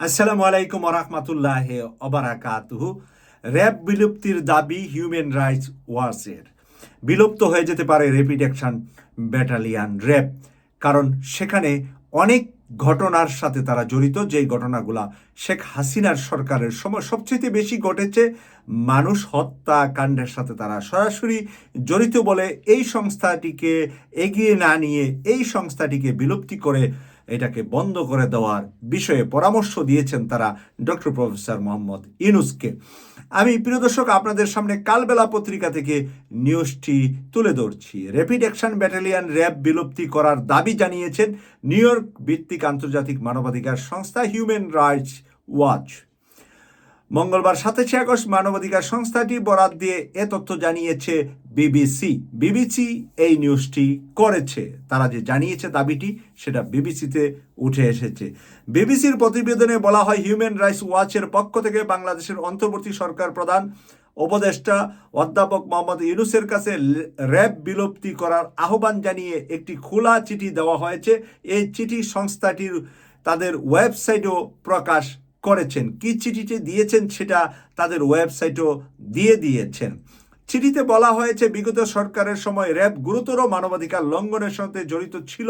আসসালামু আলাইকুম রহমতুল্লাহ অবরাকাতুহু র্যাব বিলুপ্তির দাবি হিউম্যান রাইটস ওয়াচের বিলুপ্ত হয়ে যেতে পারে র্যাপিড অ্যাকশন ব্যাটালিয়ান র্যাব কারণ সেখানে অনেক ঘটনার সাথে তারা জড়িত। যেই ঘটনাগুলা শেখ হাসিনার সরকারের সময় সবচেয়ে বেশি ঘটেছে, মানুষ হত্যা কাণ্ডের সাথে তারা সরাসরি জড়িত বলে এই সংস্থাটিকে এগিয়ে না নিয়ে এই সংস্থাটিকে বিলুপ্তি করে এটাকে বন্ধ করে দেওয়ার বিষয়ে পরামর্শ দিয়েছেন তারা ডক্টর প্রফেসর মোহাম্মদ ইনুসকে আমি, প্রিয় দর্শক, আপনাদের সামনে কালবেলা পত্রিকা থেকে নিউজটি তুলে ধরছি। র্যাপিড অ্যাকশন ব্যাটালিয়ান র্যাব বিলুপ্তি করার দাবি জানিয়েছেন নিউ ইয়র্ক ভিত্তিক আন্তর্জাতিক মানবাধিকার সংস্থা হিউম্যান রাইটস ওয়াচ মঙ্গলবার সাতাশে আগস্ট মানবাধিকার সংস্থাটি বরাত দিয়ে এ তথ্য জানিয়েছে বিবিসি। বিবিসি এই নিউজটি করেছে। তারা যে জানিয়েছে দাবিটি, সেটা বিবিসিতে উঠে এসেছে। বিবিসির প্রতিবেদনে বলা হয়, হিউম্যান রাইটস ওয়াচের পক্ষ থেকে বাংলাদেশের অন্তর্বর্তী সরকার প্রধান উপদেষ্টা অধ্যাপক মোহাম্মদ ইউনুসের কাছে র্যাব বিলুপ্তি করার আহ্বান জানিয়ে একটি খোলা চিঠি দেওয়া হয়েছে। এই চিঠি সংস্থাটির তাদের ওয়েবসাইটেও প্রকাশ করেছেন, কি চিঠিটি দিয়েছেন সেটা তাদের ওয়েবসাইটও দিয়ে দিয়েছেন। চিঠিতে বলা হয়েছে, বিগত সরকারের সময় র্যাব গুরুতর মানবাধিকার লঙ্ঘনের সাথে জড়িত ছিল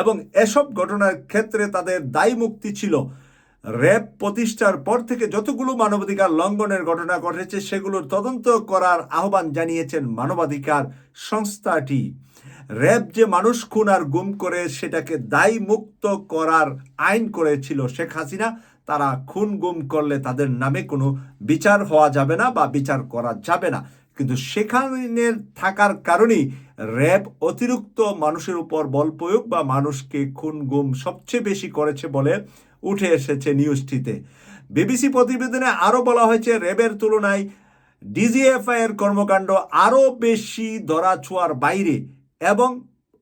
এবং এসব ঘটনার ক্ষেত্রে তাদের দায়ী মুক্তি ছিল। র্যাব প্রতিষ্ঠার পর থেকে যতগুলো মানবাধিকার লঙ্ঘনের ঘটনা ঘটেছে সেগুলোর তদন্ত করার আহ্বান জানিয়েছেন মানবাধিকার সংস্থাটি। র্যাব যে মানুষ খুন আর গুম করে সেটাকে দায়ী মুক্ত করার আইন করেছিল শেখ হাসিনা, তারা খুন গুম করলে তাদের নামে কোনো বিচার হওয়া যাবে না বা বিচার করা যাবে না। কিন্তু সেখানে থাকার কারণেই র্যাব অতিরিক্ত মানুষের উপর বল প্রয়োগ বা মানুষকে খুন গুম সবচেয়ে বেশি করেছে বলে উঠে এসেছে নিউজটিতে। বিবিসি প্রতিবেদনে আরও বলা হয়েছে, র্যাবের তুলনায় ডিজিএফআই এর কর্মকাণ্ড আরও বেশি ধরাছোঁয়ার বাইরে। এবং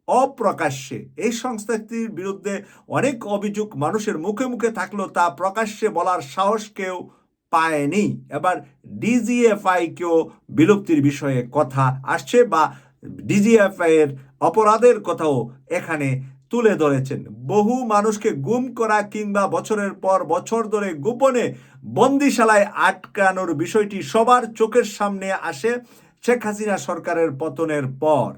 অপ্রকাশ্যে। এই সংস্থাটির বিরুদ্ধে অনেক অভিযোগ মানুষের মুখে মুখে থাকলেও তা প্রকাশ্যে বলার সাহস কেউ পায়নি। এবার ডিজিএফআই কেউ বিলুপ্তির বিষয়ে কথা আসছে বা ডিজিএফআই এর অপরাধের কথাও এখানে তুলে ধরেছেন। বহু মানুষকে গুম করা কিংবা বছরের পর বছর ধরে গোপনে বন্দিশালায় আটকানোর বিষয়টি সবার চোখের সামনে আসে শেখ হাসিনা সরকারের পতনের পর।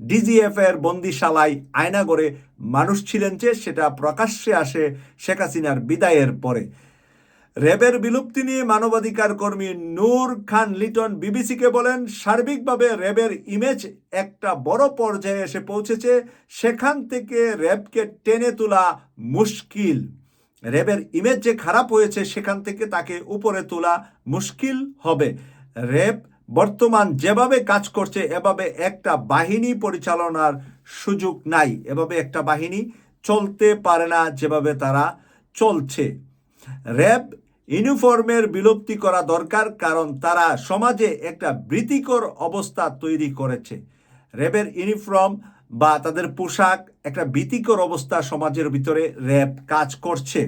ডিজিএফ এর বন্দিশালায় আয়নাগরে মানুষ ছিলেন যে সেটা প্রকাশ্যে আসে শেখ হাসিনার বিদায়ের পরে। র্যাবের বিলুপ্তি নিয়ে মানবাধিকার কর্মী নূর খান লিটন বিবিসিকে বলেন, সার্বিকভাবে র্যাবের ইমেজ একটা বড় পর্যায়ে এসে পৌঁছেছে, সেখান থেকে র্যাবকে টেনে তোলা মুশকিল। র্যাবের ইমেজ যে খারাপ হয়েছে, সেখান থেকে তাকে উপরে তোলা মুশকিল হবে। র্যাব বর্তমান যেভাবে কাজ করছে, এভাবে একটা বাহিনী পরিচালনার সুযোগ নাই। এভাবে একটা বাহিনী চলতে পারে না যেভাবে তারা চলছে। র্যাব ইউনিফর্মের বিলুপ্তি করা দরকার, কারণ তারা সমাজে একটা ভীতিকর অবস্থা তৈরি করেছে। র্যাবের ইউনিফর্ম বা তাদের পোশাক একটা ভীতিকর অবস্থা সমাজের ভিতরে র্যাব কাজ করছে।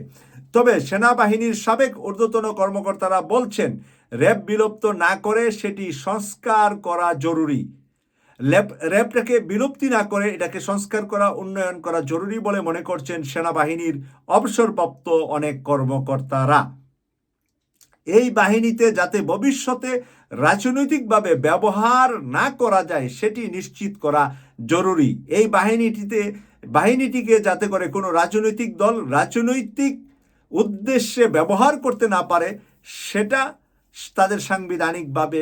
তবে সেনাবাহিনীর সাবেক ঊর্ধ্বতন কর্মকর্তারা বলছেন, র্যাব বিলুপ্ত না করে সেটি সংস্কার করা জরুরি। র্যাবটাকে বিলুপ্তি না করে এটাকে সংস্কার করা, উন্নয়ন করা জরুরি বলে মনে করছেন সেনাবাহিনীর অবসরপ্রাপ্ত অনেক কর্মকর্তারা। এই বাহিনীতে যাতে ভবিষ্যতে রাজনৈতিকভাবে ব্যবহার না করা যায়, সেটি নিশ্চিত করা জরুরি। এই বাহিনীটিতে, বাহিনীটিকে যাতে করে কোনো রাজনৈতিক দল, রাজনৈতিক উদ্দেশ্যে ব্যবহার করতে না পারে, সেটা তাদের সাংবিধানিকভাবে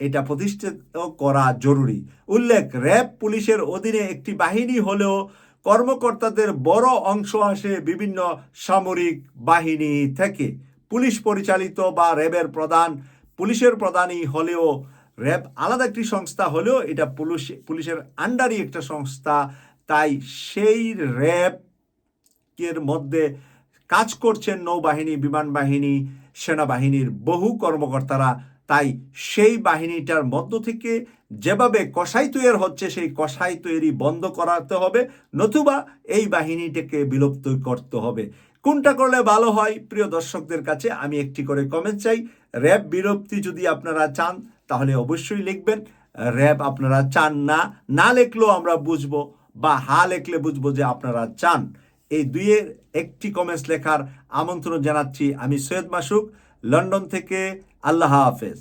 এটা প্রতিষ্ঠিত করা জরুরি। উল্লেখ, র্যাব পুলিশের অধীনে একটি বাহিনী হলেও কর্মকর্তাদের বড় অংশ আসে বিভিন্ন সামরিক বাহিনী থেকে। পুলিশ পরিচালিত বা র্যাবের প্রধান, পুলিশের প্রধানই হলেও র্যাব আলাদা একটি সংস্থা হলেও এটা পুলিশ, পুলিশের আন্ডারই একটা সংস্থা। তাই সেই র্যাব এর মধ্যে কাজ করছেন নৌবাহিনী বিমান বাহিনী সেনাবাহিনীর বহু কর্মকর্তারা। তাই সেই বাহিনীটার মধ্য থেকে যেভাবে কষাই তৈরি হচ্ছে, সেই কষাই তৈরি বন্ধ করাতে হবে, নতুবা এই বাহিনীটাকে বিলুপ্ত করতে হবে। কোনটা করলে ভালো হয়, প্রিয় দর্শকদের কাছে আমি একটি করে কমেন্ট চাই। র্যাব বিলুপ্তি যদি আপনারা চান, তাহলে অবশ্যই লিখবেন। র্যাব আপনারা চান না না লিখলেও আমরা বুঝব, বা হা লিখলে বুঝব যে আপনারা চান। এই দুইয়ের একটি কমেন্টস লেখার আমন্ত্রণ জানাচ্ছি আমি সৈয়দ মাসুক লন্ডন থেকে। আল্লাহ হাফেজ।